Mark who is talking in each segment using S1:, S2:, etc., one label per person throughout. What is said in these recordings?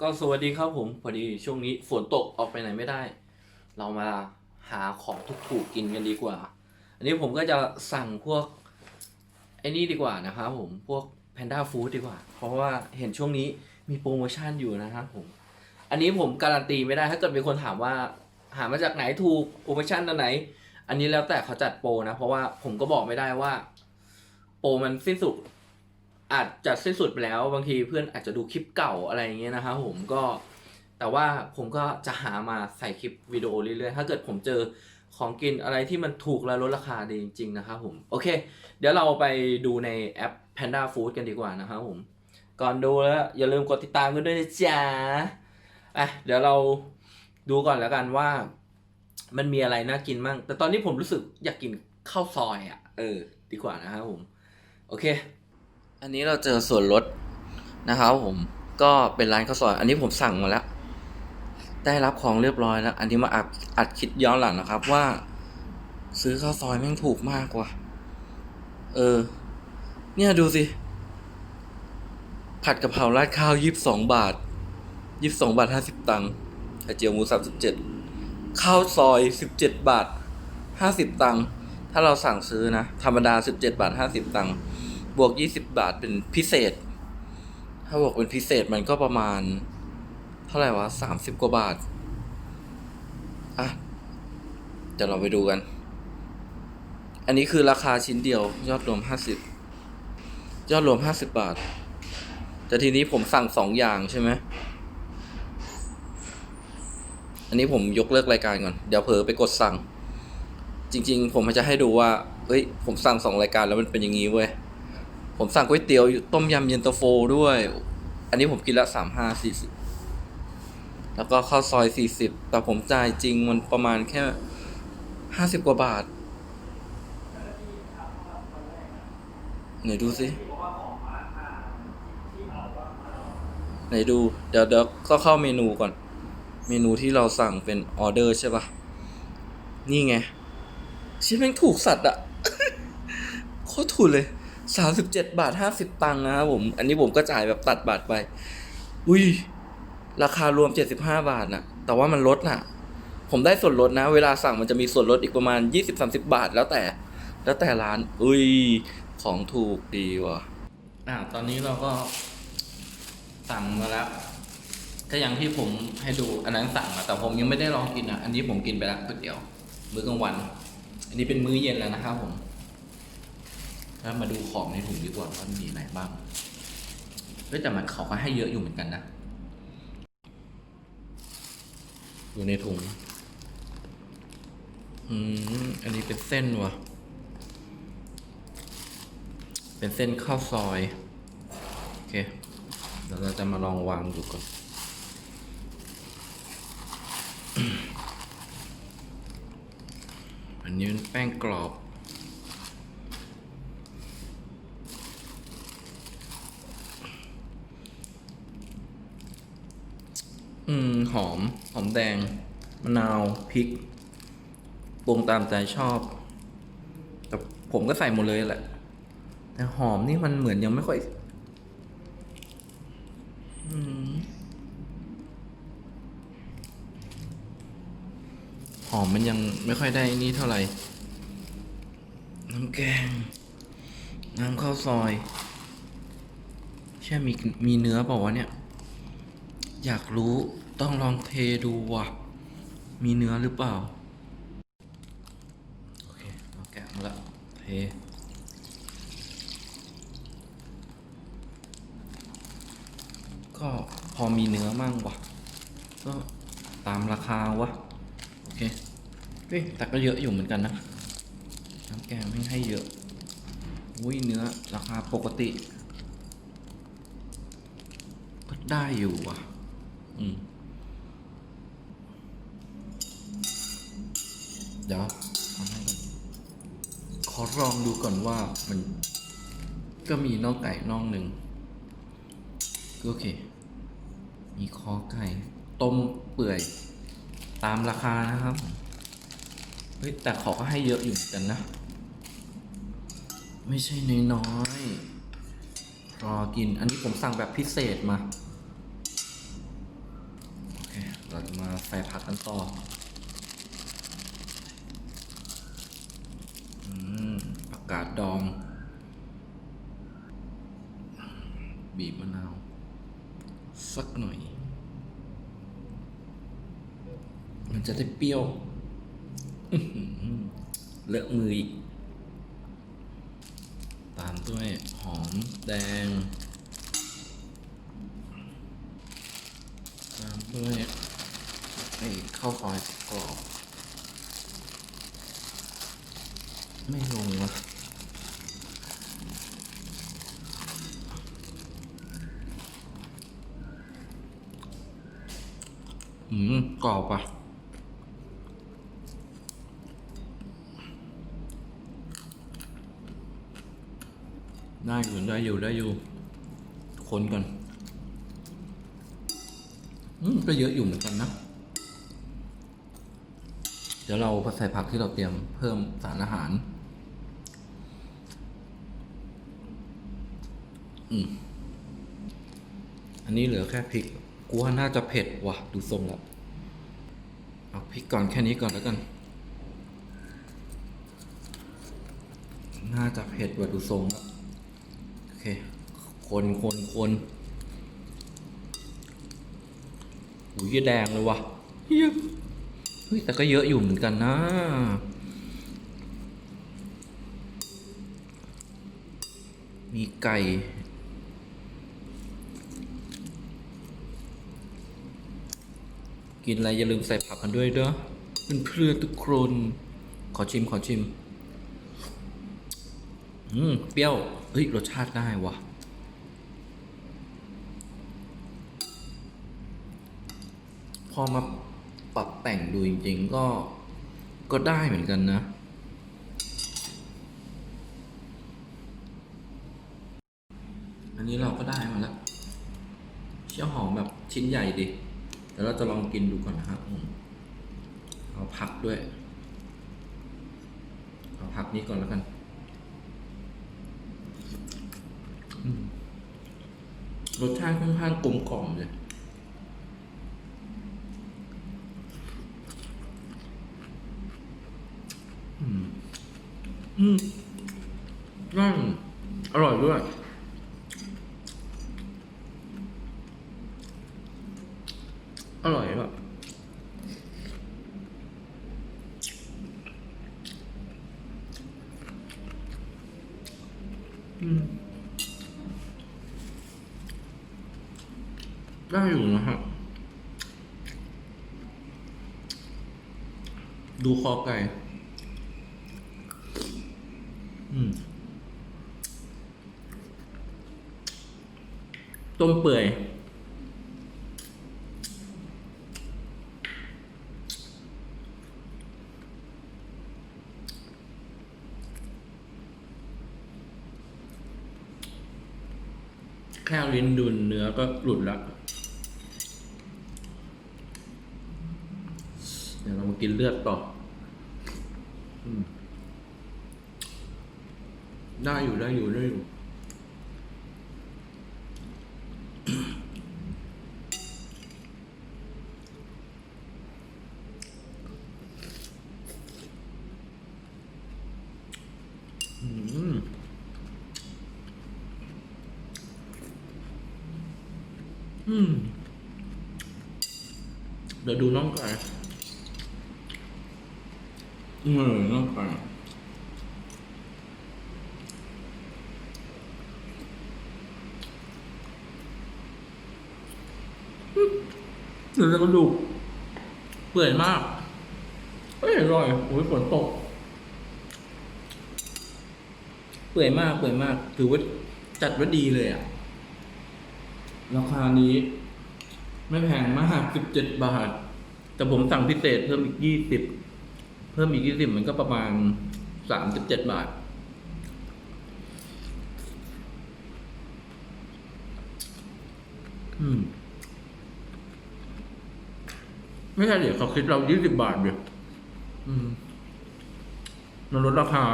S1: ก็สวัสดีครับผมพอดีช่วงนี้ฝนตกออกไปไหนไม่ได้ เรามาหาของถูกๆกินกันดีกว่า อันนี้ผมก็จะสั่งพวกไอ้นี่ดีกว่านะครับผมพวกแพนด้าฟู้ดดีกว่า เพราะว่าเห็นช่วงนี้มีโปรโมชั่นอยู่นะครับผม อันนี้ผมการันตีไม่ได้ถ้าเกิดมีคนถามว่า หามาจากไหนถูกโปรโมชั่นตัวไหน อันนี้แล้วแต่เขาจัดโปรนะ เพราะว่าผมก็บอกไม่ได้ว่า โปรมันสิ้นสุด อาจจะสิ้นสุดไปแล้ว บางทีเพื่อนอาจจะดูคลิปเก่าอะไรอย่างเงี้ยนะครับผมก็แต่ว่าผมก็จะหามาใส่คลิปวิดีโอเรื่อยๆ ถ้าเกิดผมเจอของกินอะไรที่มันถูกและลดราคาดีจริงๆนะครับผม โอเค เดี๋ยวเราไปดูในแอป Panda Food กันดีกว่านะครับผม ก่อนดูแล้วอย่าลืมกดติดตามกันด้วยนะจ๊ะอะเดี๋ยวเราดูก่อนแล้วกันว่า มันมีอะไรน่ากินมั่งแต่ตอนนี้ผมรู้สึกอยากกินข้าวซอยอะ เออ ดีกว่านะครับผม โอเค อันนี้เราเจอส่วนลดนะครับผมก็เป็นร้านข้าวซอยอันนี้ผมสั่งมาแล้ว ได้รับของเรียบร้อยแล้ว อันนี้มาอัดอัดคิดย้อนหลังนะครับว่า ซื้อข้าวซอยแม่งถูกมากกว่า เออ เนี่ยดูสิ ผัดกะเพราราดข้าวยี่สิบสองบาทยี่สิบสองบาทห้าสิบตังค์ไข่เจียวหมูสามสิบเจ็ดข้าวซอยสิบเจ็ดบาทห้าสิบตังค์ถ้าเราสั่งซื้อนะ ธรรมดาสิบเจ็ดบาทห้าสิบตังค์ บวกยี่สิบบาทเป็นพิเศษ ถ้าบอกเป็นพิเศษมันก็ประมาณ เท่าไหร่วะสามสิบกว่าบาท อะเดี๋ยวเราไปดูกัน อันนี้คือราคาชิ้นเดียวยอดรวมห้าสิบยอดรวมห้าสิบบาท แต่ทีนี้ผมสั่งสองอย่างใช่ไหม อันนี้ผมยกเลิกรายการก่อน เดี๋ยวเผลอไปกดสั่ง จริง ๆ ผมจะให้ดูว่า เฮ้ย ผมสั่งสองรายการแล้วมันเป็นอย่างนี้เว้ย ผมสั่งก๋วยเตี๋ยวต้มยำเย็นตาโฟด้วย อันนี้ผมกินละสามห้าสี่สิบแล้วก็ข้าวซอยสี่สิบแต่ผมจ่ายจริงมันประมาณแค่ห้าสิบกว่าบาทไหนดูสิไหนดู เดี๋ยวเดี๋ยวก็เข้าเมนูก่อน เมนูที่เราสั่งเป็นออเดอร์ใช่ปะนี่ไงชิ้นแม่งถูกสัตว์อะโคตรถูกเลย สามสิบเจ็ดบาทห้าสิบตังค์นะครับผม อันนี้ผมก็จ่ายแบบตัดบาทไป อุ้ย ราคารวมเจ็ดสิบห้าบาทนะแต่ว่ามันลดน่ะ ผมได้ส่วนลดนะ เวลาสั่งมันจะมีส่วนลดอีกประมาณยี่สิบสามสิบาทแล้วแต่ แล้วแต่ร้าน อุ้ย ของถูกดีว่ะ อ่า ตอนนี้เราก็สั่งมาแล้วก็อย่างที่ผมให้ดูอันนั้นสั่งมาแต่ผมยังไม่ได้ลองกินอะ อันนี้ผมกินไปแล้วก๋วยเตี๋ยว มื้อกลางวัน อันนี้เป็นมื้อเย็นแล้วนะครับผม แล้วมาดูของในถุงดีกว่าว่ามีอะไรบ้างเฮ้ยแต่มันเขาก็ให้เยอะอยู่เหมือนกันนะ อยู่ในถุง อืม อันนี้เป็นเส้นวะเป็นเส้นข้าวซอย โอเค เดี๋ยวเราจะมาลองวางดูก่อนอันนี้เป็นแป้งกรอบ อืม หอม หอมแดง มะนาว พริก ปรุงตามใจชอบ แต่ผมก็ใส่หมดเลยแหละ แต่หอมนี่มันเหมือนยังไม่ค่อย อืม หอมมันยังไม่ค่อยได้นี่เท่าไหร่ น้ำแกง น้ำข้าวซอยแช่มีมีเนื้อเปล่าวะเนี่ย อยากรู้ต้องลองเทดูว่ะ มีเนื้อหรือเปล่า โอเคเราแกะมาละเทก็พอมีเนื้อมั่งว่ะก็ตามราคาวะโอเคเฮ้ยแต่ก็เยอะอยู่เหมือนกันนะน้ำแกงไม่ให้เยอะอุ้ยเนื้อราคาปกติ ก็ได้อยู่ว่ะ เดี๋ยวทำให้ก่อนขอลองดูก่อนว่ามัน ก็มีน่องไก่น่องหนึ่งก็โอเค มีคอไก่ ต้มเปื่อย ตามราคานะครับ เฮ้ย แต่เขาก็ให้เยอะอยู่เหมือนกันนะ ไม่ใช่น้อยๆรอกิน อันนี้ผมสั่งแบบพิเศษมา มาใส่ผักกันต่ออืมผักกาดดอง บีบมะนาว สักหน่อย มันจะได้เปรี้ยวเลอะมืออีก ตามด้วยหอมแดง ตามด้วย ไอ้ข้าวซอยกรอบไม่ลงวะอืมกรอบอะได้อยู่ได้อยู่ได้อยู่คนก่อน อืมก็เยอะอยู่เหมือนกันนะ เดี๋ยวเราใส่ผักที่เราเตรียมเพิ่มสารอาหาร อืม อันนี้เหลือแค่พริก กูว่าน่าจะเผ็ดว่ะ ดูทรงแล้วเอาพริกก่อนแค่นี้ก่อนแล้วกัน น่าจะเผ็ดกว่าดูทรงแล้วโอเค คนคนคนอุ้ยแดงเลยว่ะเฮีย ฮ้ยแต่ก็เยอะอยู่เหมือนกันนะ มีไก่กินอะไรอย่าลืมใส่ผักกันด้วยเด้อเพื่อนๆทุกคน ขอชิมขอชิม อืม เปรี้ยว เฮ้ย รสชาติได้วะพอมา ปรับแต่งดูจริง ๆ ก็ก็ได้เหมือนกันนะ อันนี้เราก็ได้มาแล้วเชี่ยวหอมแบบชิ้นใหญ่ดิเดี๋ยวเราจะลองกินดูก่อนนะครับเอาผักด้วย เอาผักนี้ก่อนแล้วกันรสชาติค่อนข้างกลมกล่อมเลย อืม อืม นั่นอร่อยด้วยอร่อยแบบอืมได้อยู่นะฮะ ดูคอไก่ ต้มเปื่อย แค่ลิ้นดุนเนื้อก็หลุดละเดี๋ยวเรามากินเลือดต่อ อ ได้อยู่ได้อยู่ได้อยู่ อืม เดี๋ยวดูน้องไก่อืมน้องไก่ เดี๋ยวจะกระดูกเปื่อยมากเอ้ยอร่อยโอ้ยฝนตก เปื่อยมาก เปื่อยมาก ถือว่าจัดว่าดีเลยอะราคานี้ ไม่แพงมากสิบเจ็ดบาท แต่ผมสั่งพิเศษเพิ่มอีกยี่สิบ เพิ่มอีกยี่สิบมันก็ประมาณสามสิบเจ็ดบาท อืม ไม่ใช่เดี๋ยวเขาคิดเรายี่สิบบาทเดียวมมันลดราคา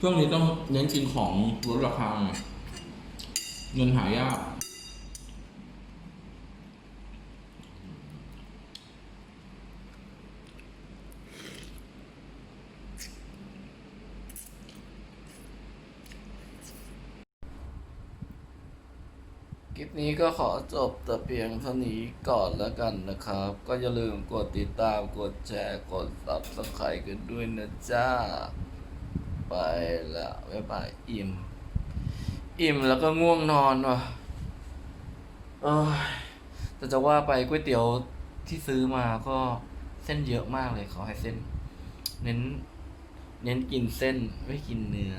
S1: ช่วงนี้ต้องเน้นกินของลดราคาไง
S2: เงินหายาก
S1: คลิปนี้ก็ขอจบแต่เพียงเท่านี้ก่อนแล้วกันนะครับ ก็อย่าลืมกดติดตามกดแชร์กด subscribe กันด้วยนะจ้า ไปละบ๊ายบายอิ่ม อิ่มแล้วก็ง่วงนอนว่ะเอ้ยแต่จะว่าไปก๋วยเตี๋ยวที่ซื้อมาก็เส้นเยอะมากเลยเขาให้เส้น เน้น เน้นกินเส้นไม่กินเนื้อ